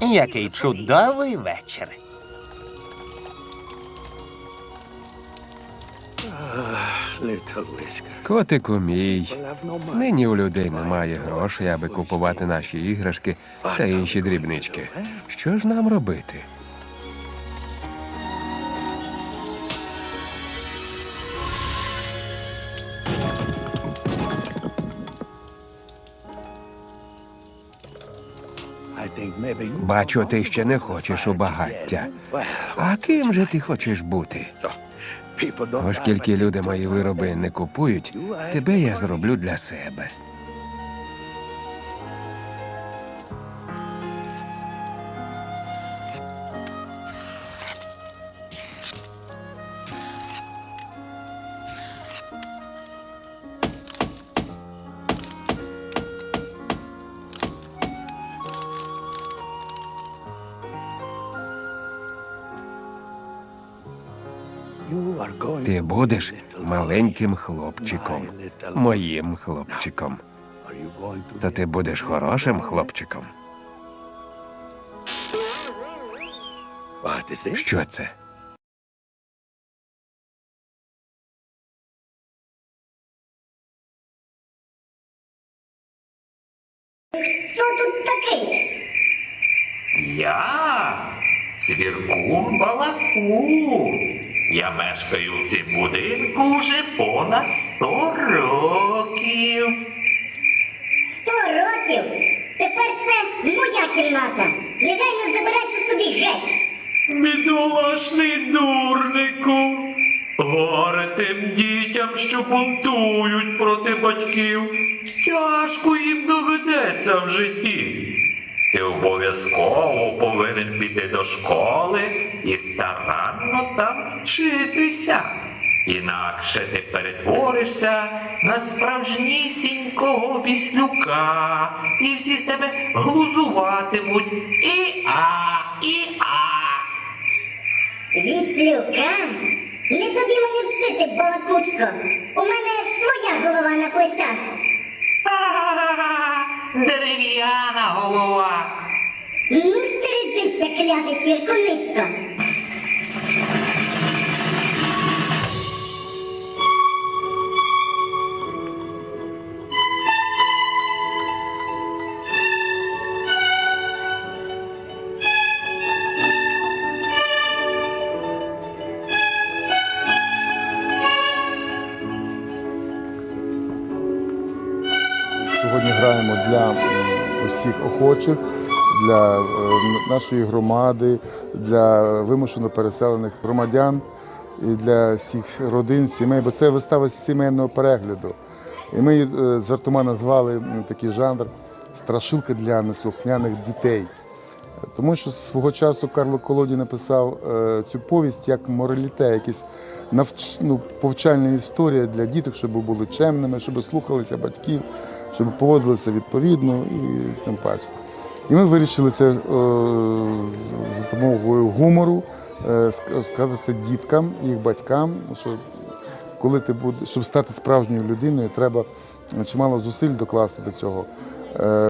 Який чудовий вечір. Котику мій. Нині у людей немає грошей, аби купувати наші іграшки та інші дрібнички. Що ж нам робити? Бачу, ти ще не хочеш у багаття. А ким же ти хочеш бути? Оскільки люди мої вироби не купують, тебе я зроблю для себе. Ти будеш маленьким хлопчиком, моїм хлопчиком. То ти будеш хорошим хлопчиком. Що це? Хто тут такий? Я Цвіркун Балаку. Я мешкаю в цім будинку вже понад сто років. Сто років? Тепер це моя кімната. Негайно забирайся собі геть. Бідолашний дурнику. Горе тим дітям, що бунтують проти батьків. Тяжко їм доведеться в житті. Ти обов'язково повинен піти до школи і старанно там вчитися. Інакше ти перетворишся на справжнісінького віслюка, і всі з тебе глузуватимуть. І а, і а. Віслюка? Не тобі мене вчити, балакучко. У мене своя голова на плечах. Дерев'яна голова. Ну, стрижися, клятий цвіркунисько. Сьогодні для усіх охочих, для е, нашої громади, для вимушено переселених громадян і для всіх родин, сімей, бо це вистава з сімейного перегляду. І ми е, жартома назвали такий жанр страшилка для неслухняних дітей. Тому що свого часу Карло Колоді написав е, цю повість як мораліте, якісь навч... ну, повчальна історія для діток, щоб були чемними, щоб слухалися батьків, щоб поводилися відповідно і тим паче. І ми вирішили це е, за допомогою гумору е, сказати це діткам, їх батькам, що коли ти будеш, щоб стати справжньою людиною, треба чимало зусиль докласти до цього. Е,